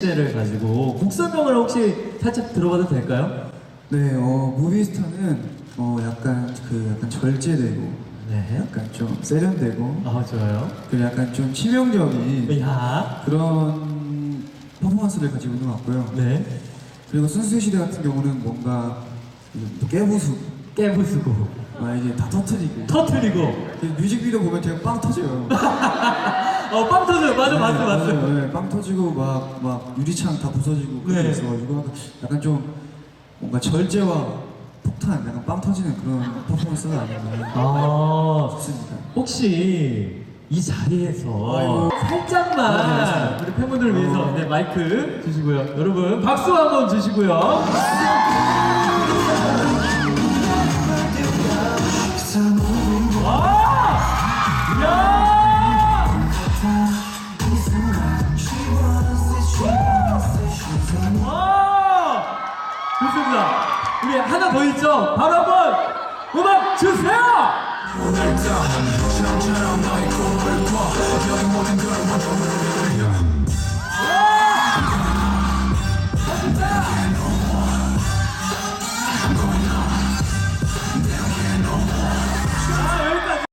를 가지고 곡 설명을 혹시 살짝 들어봐도 될까요? 네, 어, 무비스타는 어, 약간 그 약간 절제되고 네. 약간 좀 세련되고 아 좋아요. 그리고 약간 좀 치명적인 야. 그런 퍼포먼스를 가지고 있는 것 같고요. 네. 그리고 순수의 시대 같은 경우는 뭔가 깨부수, 깨부수고 막 이제 다 터트리고 터트리고. 그 뮤직비디오 보면 되게 빵 터져요. 어빵 터져요. 맞아 네, 맞아 맞아. 네, 빵 터지고 막, 막 유리창 다 부서지고 네. 그래서 가지고 약간 좀 뭔가 절제와 폭탄, 약간 빵 터지는 그런 퍼포먼스가 아닌가 아 싶습니다. 혹시 이 자리에서. 살짝만 네, 우리 팬분들을 위해서 네 마이크 주시고요. 여러분 박수 한번 주시고요. 좋습니다. 우리 하나 더 있죠? 바로 한번 음악 주세요!